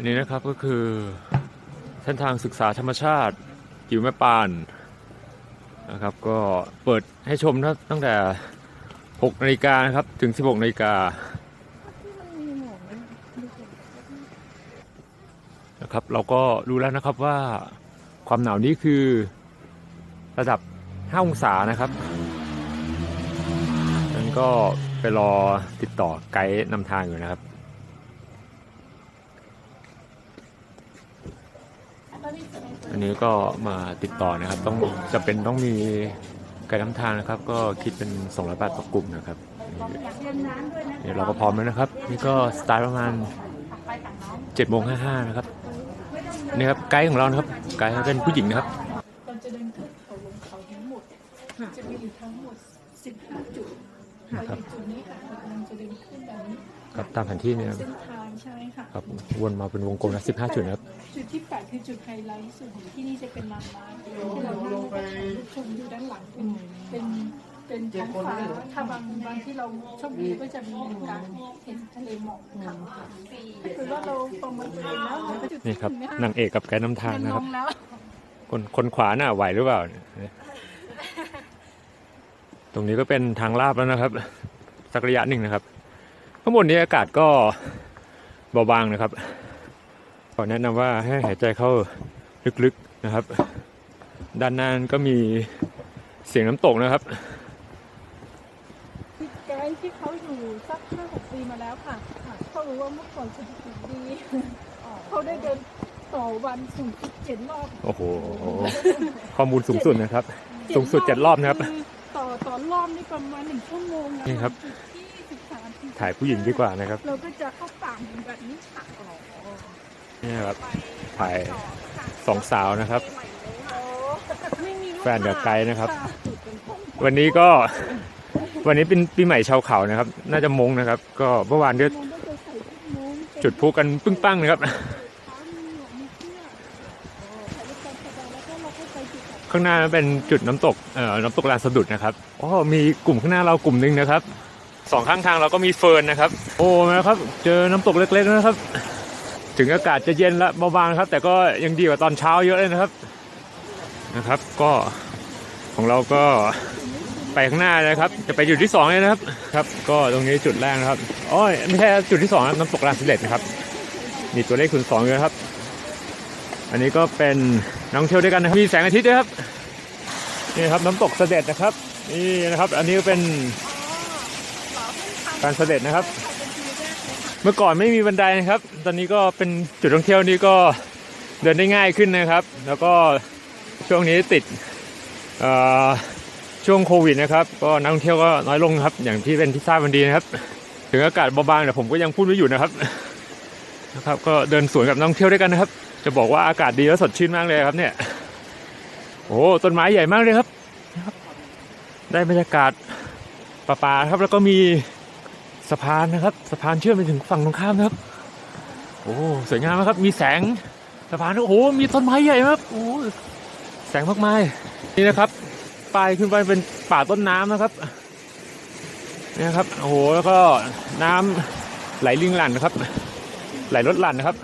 อันนี้นะครับก็คือเส้นทางศึกษาธรรมชาติกิวแม่ปานนะครับ ก็เปิดให้ชมตั้งแต่ 6นาฬิกานะครับ ถึง 16นาฬิกานะครับเราก็รู้แล้วนะครับว่าความหนาวนี้คือระดับ 5 องศานะครับนั้นก็ไปรอติดต่อไกด์นำทางอยู่นะครับ อันนี้ก็มาติดต่อนะครับ ต้องจะเป็นต้องมีไกด์นำทางนะครับ ก็คิดเป็น200บาทต่อกลุ่มนะครับเดี๋ยวเราก็พร้อมแล้วนะครับ นี่ก็สตาร์ทประมาณ7โมง55นะครับนี่ครับไกด์ของเรานะครับไกด์เป็นผู้หญิงนะครับเราจะเดินขึ้นเขาลงเขาทั้งหมดจะมีอยู่ทั้งหมด15จุดเราอยู่จุดนี้ค่ะเรากำลังจะเดินขึ้นแบบนี้ ครับตามแผนที่เนี่ยเส้นทางใช่ค่ะครับวนมาเป็นวงกลมนะ15 จุดนะครับจุดที่8คือจุดไฮไลท์สุดที่นี่จะเป็นลานไม้ที่เรานั่งแล้วก็ถ่ายรูปชมดูด้านหลังเป็นเป็นเป็นท้องฟ้าถ้าบางบางที่เราโชคดีก็จะมีการเห็นทะเลหมอกค่ะถ้าเกิดว่าเราประเมินตัวเองแล้วเราก็จะนี่ครับนางเอกกับไกด์นำทางมันนะลครับงแล้วคนคนขวาน่ะไหวหรือเปล่าเนี่ยตรงนี้ก็เป็นทางลาบแล้วนะครับ สักระยะหนึ่งนะครับข้างบนนี้อากาศก็เบาบางนะครับ ขอแนะนำว่าให้หายใจเข้าลึกๆนะครับ ด้านหน้าก็มีเสียงน้ำตกนะครับคือไกด์ที่เขาอยู่สักห้าหกปีมาแล้วค่ะ เขารู้ว่าเมื่อก่อนเศรษฐกิจดี เขาได้เดินต่อวันสูงสุดเจ็ดรอบ โอ้โห ข้อมูลสูงสุดนะครับ สูงสุดเจ็ดรอบนะครับ ต่อต่อรอบนี่ประมาณหนึ่งชั่วโมงนะนี่ครับจุดที่สิบสาม ถึงถ่ายผู้หญิงดีกว่านะครับ เราก็จะเข้าป่าแบบนี้ค่ะนี่ครับถ่ายสองสาวนะครับไม่มีแฟนกับไกด์นะครับค่ะวันนี้ก็วันนี้เป็นปีใหม่ชาวเขานะครับ น่าจะมงนะครับ ก็เมื่อวานก็มองก็จะใส่ชุดมุ้งเป็นจุดพลุกันปึ้งปั้งนะครับเท้ามีหมวกมีเสื้อถ่ายรูปกันสบายแล้วก็เราก็ไปจุดแบบข้างหน้าเป็นจุดน้ำตกเอ่อน้ำตกลานสะดุดนะครับอ๋อมีกลุ่มข้างหน้าเรากลุ่มหนึ่งนะครับ สองข้างทางเราก็มีเฟิร์นนะครับ โอ้นะครับ เจอน้ำตกเล็กๆนะครับ ถึงอากาศจะเย็นและเบาบางนะครับ แต่ก็ยังดีกว่าตอนเช้าเยอะเลยนะครับนะครับ ก็ของเราก็ไปข้างหน้านะครับ จะไปจุดที่สองเลยนะครับครับ ก็ตรงนี้จุดแรกนะครับอ๋อไม่ใช่จุดที่สองนะน้ำตกลานสะเด็ดนะครับ มีตัวเลขคูณสองอยู่นะครับ อันนี้ก็เป็นนักท่องเที่ยวด้วยกันนะครับมีแสงอาทิตย์ด้วยครับนี่ครับน้ำตกเสด็จนะครับนี่นะครับ อันนี้ก็เป็น การเสด็จนะครับ เมื่อก่อนไม่มีบันไดนะครับ ตอนนี้ก็เป็นจุดท่องเที่ยวนี้ก็เดินได้ง่ายขึ้นนะครับ แล้วก็ช่วงนี้ติดช่วงโควิดนะครับ ก็นักท่องเที่ยวก็น้อยลงครับ อย่างที่เป็นที่ทราบกันดีนะครับ ถึงอากาศเบาบางแต่ผมก็ยังพูดไม่อยู่นะครับนะครับ ก็เดินสวนกับนักท่องเที่ยวด้วยกันนะครับ จะบอกว่าอากาศดีและสดชื่นมากเลยครับเนี่ย โอ้ต้นไม้ใหญ่มากเลยครับ ได้บรรยากาศป่าๆครับแล้วก็มี สะพานนะครับ สะพานเชื่อมไปถึงฝั่งตรงข้ามนะครับ โอ้สวยงามมากครับ มีแสงสะพานโอ้โหมีต้นไม้ใหญ่มากโอ้แสงมากมายนี่นะครับปลายขึ้นไปเป็นป่าต้นน้ำนะครับนี่นะครับโอ้โหแล้วก็น้ำไหลลิงหลั่นนะครับ ไหลรถหลั่นนะครับ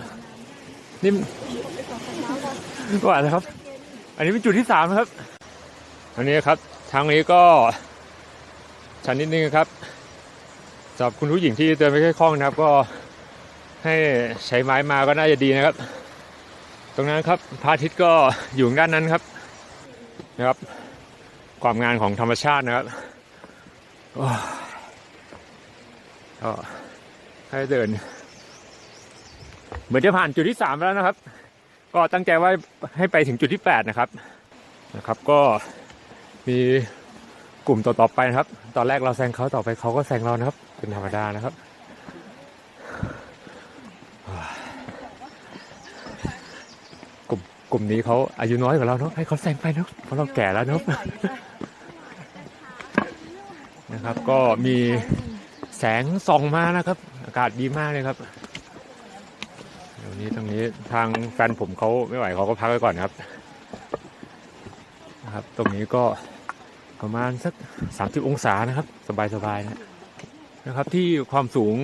นี่ก็อาจจะครับ อันนี้เป็นจุดที่สามนะครับ อันนี้ครับทางนี้ก็ชันนิดนึงครับ สำหรับคุณผู้หญิงที่เดินไม่ค่อยคล่องนะครับ ก็ให้ใช้ไม้มาก็น่าจะดีนะครับ ตรงนั้นครับพระอาทิตย์ก็อยู่ด้านนั้นครับนะครับ ความงานของธรรมชาตินะครับก็ให้เดิน เหมือนจะผ่านจุดที่สามแล้วนะครับ ก็ตั้งใจว่าให้ไปถึงจุดที่แปดนะครับนะครับ ก็มี กลุ่มต่อๆไปนะครับ ตอนแรกเราแซงเขาต่อไปเขาก็แซงเรานะครับ เป็นธรรมดานะครับกลุ่มกลุ่มนี้เขาอายุน้อยกว่าเราเนาะให้เขาแซงไปเนาะเพราะเราแก่แล้วเนาะนะครับ ก็มีแสงส่องมานะครับ อากาศดีมากเลยครับเดี๋ยวนี้ตรงนี้ทางแฟนผมเขาไม่ไหวเขาก็พักไว้ก่อนครับนะครับ ตรงนี้ก็ ประมาณสัก 30 องศานะครับ สบายๆนะนะครับ ที่ความสูง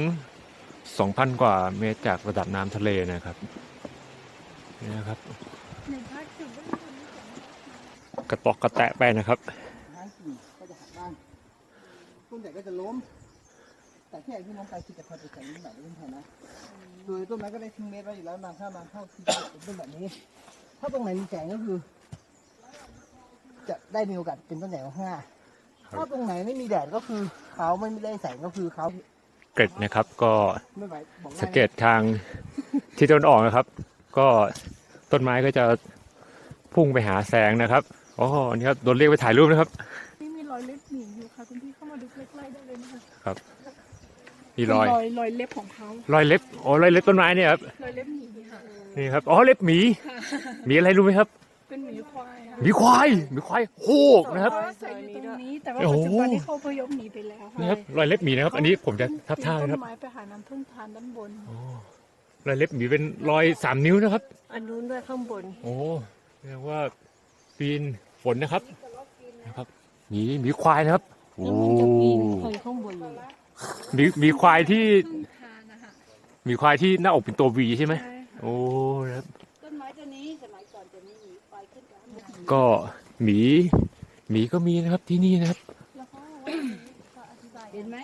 2,000 กว่าเมตรจากระดับน้ำทะเลนะครับนี่นะครับ กระตอกกระแตะไปนะครับก็จะหักบ้างต้นใหญ่ก็จะล้ม แต่ที่ใหญ่ที่ล้มไปคือจะพอจะใส่ต้นแบบนี้แทนนะโดยต้นไม้ก็ได้ทิ้งเม็ดไว้อยู่แล้วนำเข้ามาเข้าที่เป็นต้นแบบนี้ ถ้าตรงไหนมีแสงก็คือ จะได้มีโอกาสเป็นต้นใหญ่กว่าห้าถ้าตรงไหนไม่มีแดดก็คือเขาไม่ได้แสงก็คือเขาเกร็ดนะครับก็ไม่ไหวบอกได้สังเกตทางที่ต้นออกนะครับ ก็ต้นไม้ก็จะพุ่งไปหาแสงนะครับอ๋ออันนี้ครับโดนเรียกไปถ่ายรูปนะครับนี่มีรอยเล็บหมีอยู่ค่ะคุณพี่เข้ามาดูใกล้ๆได้เลยนะคะมีรอยรอยรอยเล็บของเขารอยเล็บอ๋อรอยเล็บต้นไม้เนี่ยครับรอยเล็บหมีค่ะนี่ครับอ๋อเล็บหมีหมีอะไรรู้ไหมครับ เป็นหมีควายค่ะหมีควายหมีควายโหกนะครับก็ใส่อยู่ตรงนี้แต่ว่าโอ้ปัจโหจุบันนี้เขาพยพหนีไปแล้วนี่ค่ะครับรอยเล็บหมีนะครับ อันนี้ผมจะทับท่าปีนะนคต้รับนไม้ไปหาน้ำพึ่งทานด้านบนโอ้รอยเล็บหมีเป็นรอยสามนิ้วนะครับ อันนู้นด้วยข้างบน โอ้เรียกว่าปีนฝนนะครับนะครับหมีหมีควายนะครับโอ้แล้วมันจะปีนไปข้างบนเลยหมีหมีควายที่พึ่งทานนะคะหมีควายที่หน้าอกเป็นตัววีใช่ไหมใช่โอ้นะครับ กันก็หมีหมีก็มีนะครับที่นี่นะครับแล้วเขาก็อธิบายเห็นไหม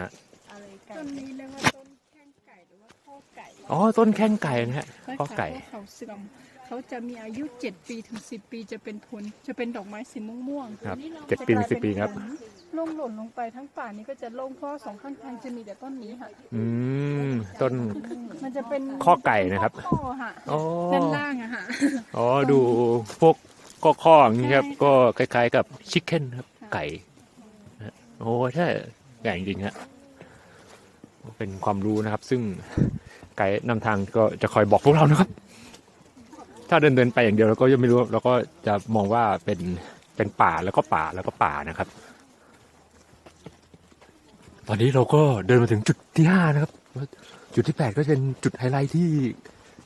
ฮะอะไรไก่ต้นนี้เรียกว่าต้นแข้งไก่หรือว่าข้อไก่อ๋อต้นแข้งไก่นะฮะข้อไก่เขาเสื่อมเขาจะมีอายุ7ปีถึง10ปีจะเป็นผลจะเป็นดอกไม้สีม่วงๆครับเจ็ดปีถึงสิบปีครับล่งหล่นลงไปทั้งป่านี้ก็จะโล่งเพราะสองข้างทางจะมีแต่ต้นนี้ค่ะอืมต้นมันจะเป็นข้อไก่นะครับข้อค่ะอ๋อด้านล่างอะค่ะอ๋อดูพวก ก็ข้ออย่างนี้ครับใช่ก็คล้าย ๆ กับชิคเก้นครับค่ะไก่นะฮะโอ้ใช่ใหญ่จริงๆฮะเป็นความรู้นะครับ ซึ่งไกด์นำทางก็จะคอยบอกพวกเรานะครับ ถ้าเดินเดินๆไปอย่างเดียวเราก็ยังไม่รู้เราก็จะมองว่าเป็นเป็นป่าแล้วก็ป่าแล้วก็ป่านะครับ ตอนนี้เราก็เดินมาถึงจุดที่ห้านะครับ จุดที่แปดก็เป็นจุดไฮไลท์ที่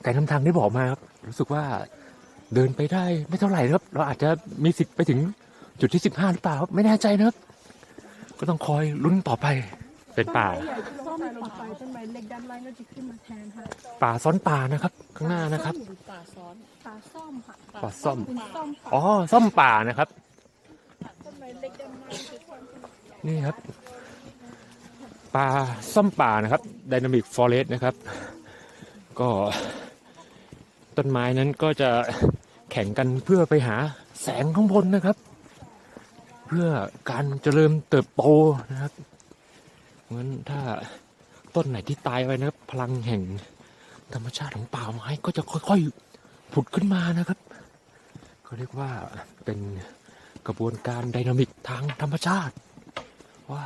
ไกด์นำทางได้บอกมาครับ รู้สึกว่า เดินไปได้ไม่เท่าไหร่นะครับ เราอาจจะมีสิทธิ์ไปถึงจุดที่สิบห้าหรือเปล่าครับไม่แน่ใจนะครับ ก็ต้องคอยลุ้นต่อไปเป็นป่าต้นไม้ใหญ่ที่ลงไปลงไปต้นไม้เล็กด้านล่างก็จะขึ้นมาแทนค่ะป่าซ้อนป่านะครับ ข้างหน้านะครับหรือป่าซ้อนป่าส้มค่ะป่าส้มเป็นส้มป่าอ๋อส้มป่านะครับ ต้นไม้เล็กด้านล่างคือส้มนี่ครับป่าส้มป่านะครับด y นามิกฟอเรสต์นะครับ ก็ ต้นไม้นั้นก็จะแข่งกันเพื่อไปหาแสงข้างบนนะครับ เพื่อการเจริญเติบโตนะครับงั้นถ้าต้นไหนที่ตายไปนะครับ พลังแห่งธรรมชาติของป่าไม้ก็จะค่อยๆผุดขึ้นมานะครับก็เรียกว่าเป็นกระบวนการไดนามิกทางธรรมชาติ ว่า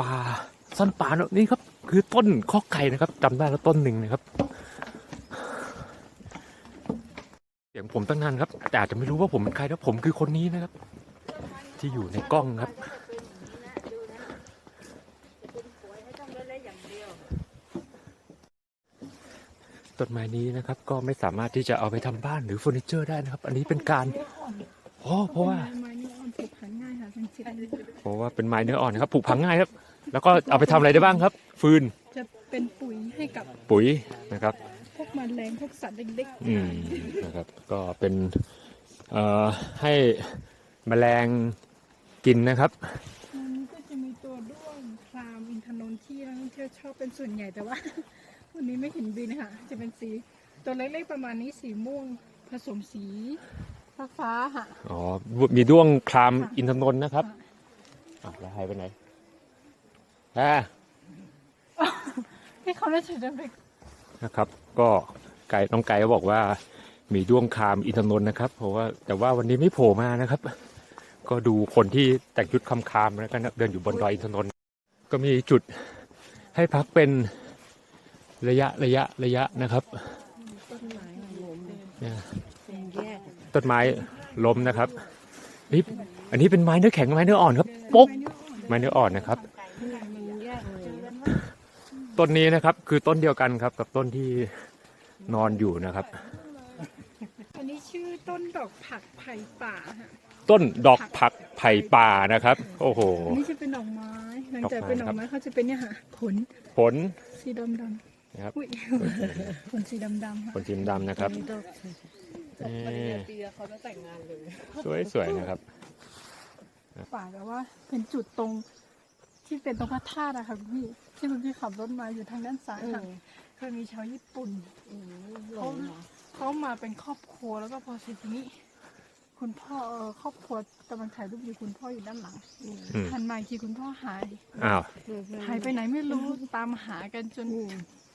ป่าซ่อนป่าเนอะนี่ครับ คือต้นข้อไก่นะครับจำได้แล้วต้นหนึ่งนะครับเสียงผมตั้งนานครับ แต่อาจจะไม่รู้ว่าผมเป็นใครนะผมคือคนนี้นะครับ ที่อยู่ในกล้องครับต้นไม้นี้นะครับ ก็ไม่สามารถที่จะเอาไปทำบ้านหรือเฟอร์นิเจอร์ได้นะครับ อันนี้เป็นการอ๋อเพราะว่าไม้นี่อ่อนผูกพันง่ายค่ะสังเกตเพราะว่าเป็นไม้เนื้ออ่อนนะครับผูกพังง่ายครับ แล้วก็เอาไปทำอะไรได้บ้างครับ ฟืนจะเป็นปุ๋ยให้กับปุ๋ยนะครับ พวกแมลงพวกสัตว์เล็กอืมนะครับก็เป็นเอ่อให้แมลงกินนะครับๆอันนี้ก็จะมีตัวด้วงคลามอินทนนท์ที่นักท่องเที่ยวชอบเป็นส่วนใหญ่แต่ว่า วันนี้ไม่เห็นบินค่ะ จะเป็นสีตัวเล็กๆประมาณนี้สีม่วงผสมสีฟ้าๆค่ะ อ๋อ มีด้วงคลามอินทนนท์นะครับอะแล้วหายไปไหนอ่าที่เขาเล่นถือเป็น นะครับ ก็ไก่น้องไก่บอกว่ามีด้วงคามอินทนนท์นะครับเพราะว่าแต่ว่าวันนี้ไม่โผล่มานะครับ ก็ดูคนที่แต่งชุดคำคามแล้วกันเดินอยู่บนดอยอินทนนท์ก็มีจุดให้พักเป็นระยะระยะระยะนะครับต้นไม้ล้มนะครับนี่อันนี้เป็นไม้เนื้อแข็งไม้เนื้ออ่อนครับปุ๊กไม้เนื้ออ่อนนะครับ ต้นนี้นะครับ คือต้นเดียวกันครับ กับต้นที่นอนอยู่นะครับ อันนี้ชื่อต้นดอกผักไผ่ป่าค่ะต้นดอกผักไผ่ป่านะครับ โอ้โห อันนี้จะเป็นดอกไม้หลังจากเป็นดอกไม้เขาจะเป็นเนี่ยค่ะผลผลสีดำดนะครับ อุ้ยขนสีดำๆค่ะขนสีดำนะครับนี่ต้องนี่ปีเขาจะแต่งงานเลย สวยๆนะครับ ป่าแบบว่าเป็นจุดตรง ที่เป็นตรงพระธาตุอะค่ะคุณพี่ที่คุณพี่ขับรถมาอยู่ทางด้านซ้ายค่ะเคยมีชาวญี่ปุ่นหลงเหรอเขามาเป็นครอบครัวแล้วก็พอเสร็จทีนี้ คุณพ่อเอ่อครอบครัวกำลังถ่ายรูปอยู่คุณพ่ออยู่ด้านหลังอืมหันมาอีกทีคุณพ่อหายอ้าวหายไปไหนไม่รู้ตามหากันจน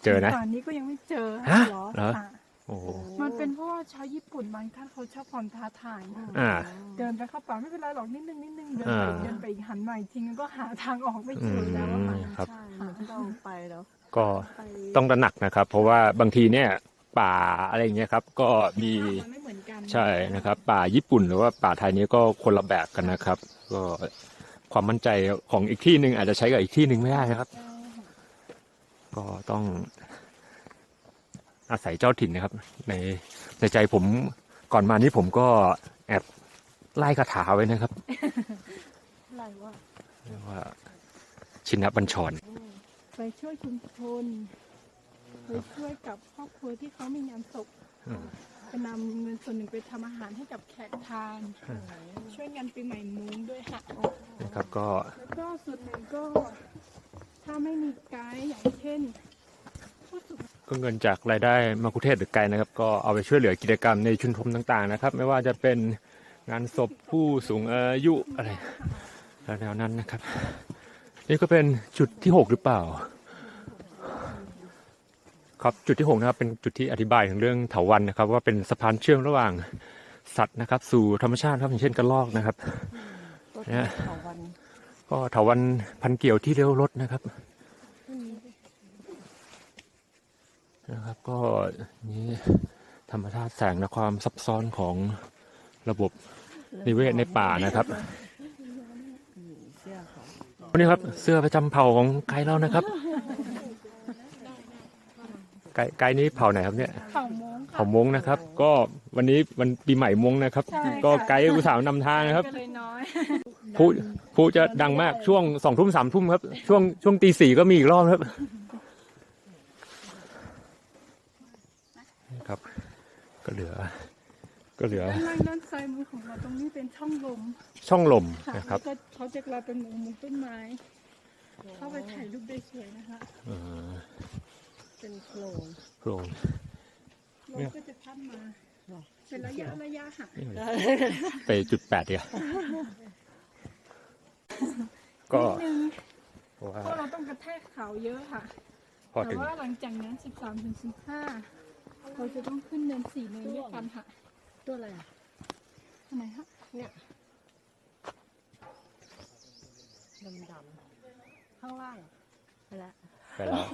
เจอนะป่านนี้ก็ยังไม่เจอฮะเหรอเหรอค่ะ โอ้โห มันเป็นเพราะว่าชาวญี่ปุ่นบางท่านเขาชอบความท้าทายอ่า เดินไปเข้าป่าไม่เป็นไรหรอกนิดนึงนิดนึงเดินอ่าไปเดินไปอีกหันมาอีกทีนึงก็หาทางออกไม่เจอแล้วว่ามันอืมครับ ใช่เหมือนที่เราไปแล้วก็ไปต้องตระหนักนะครับ เพราะว่าบางทีเนี่ยป่าอะไรอย่างเงี้ยครับ ก็มีมันไม่เหมือนกัน ใช่นะครับ ป่าญี่ปุ่นหรือว่าป่าไทยนี้ก็คนละแบบกันนะครับ ก็ความมั่นใจของอีกที่หนึ่งอาจจะใช้กับอีกที่หนึ่งไม่ได้นะครับ ก็ต้อง อาศัยเจ้าถิ่นนะครับ ในในใจผมก่อนมานี้ผมก็แอบไล่คาถาไว้นะครับอะไรวะเรียกว่า ชินบัญชร ไปช่วยชุมชนไปช่วยกับครอบครัวที่เขามีงานศพอืมไปนำเงินส่วนหนึ่งไปทำอาหารให้กับแขกทาน ช่วยงานปีใหม่มุ้งด้วยค่ะนะครับก็แล้วก็ส่วนหนึ่งก็ ถ้าไม่มีไกด์อย่างเช่นผู้สูง ก็เงินจากรายได้มาคุเทศหรือไกลนะครับ ก็เอาไปช่วยเหลือกิจกรรมในชุมชนต่างๆนะครับ ไม่ว่าจะเป็นงานศพผู้สูงอายุอะไรแนวๆนั้นนะครับ นี่ก็เป็นจุดที่หกหรือเปล่า ครับจุดที่หกนะครับเป็นจุดที่อธิบายถึงเรื่องเถาวันนะครับ ว่าเป็นสะพานเชื่อมระหว่างสัตว์นะครับ สู่ธรรมชาติครับอย่างเช่นกระรอกนะครับต้นเนี่ยเขาวันก็เถาวันพันเกี่ยวที่เลี้ยวรถนะครับ นะครับก็นี่ธรรมชาติแสงและความซับซ้อนของระบบนิเวศในป่านะครับอืมเสื้อเขาวันนี้ครับเสื้อประจำเผ่าของไกด์เรานะครับ ไกด์ไกด์นี้เผ่าไหนครับเนี่ยเผ่ามงค่ะเผ่ามงนะครับ ก็วันนี้วันปีใหม่มงนะครับใช่ค่ะก็ไกด์อุตส่าห์นำทางนะครับก็เลยน้อยผู้ผู้จะดังมากช่วงสองทุ่มสามทุ่มครับ ช่วงช่วงตีสี่ก็มีอีกรอบครับ ครับ ก็เหลือ ก็เหลือด้านล่างด้านซ้ายมือของเราตรงนี้เป็นช่องลมช่องลมค่ะนะครับแล้วก็เขาจะกลายเป็นหมูหมูต้นไม้ เข้าไปถ่ายรูปได้สวยนะคะเอ่อเป็นโครงโปร่งลมก็จะพัดมาหรอเป็นระยะระยะค่ะนี่เลยไปจุดแปดเดียวก็นิดนึงเพราะว่าเพราะเราต้องกระแทกเขาเยอะค่ะ พอแต่ถึง ว่าหลังจากนั้น 13ถึง15 เราจะต้องขึ้นเนินสี่เนินด้วยกันค่ะตัวอะไรอะอันไหนคะเนี่ยดำดำๆข้างล่างไปละไปแล้ว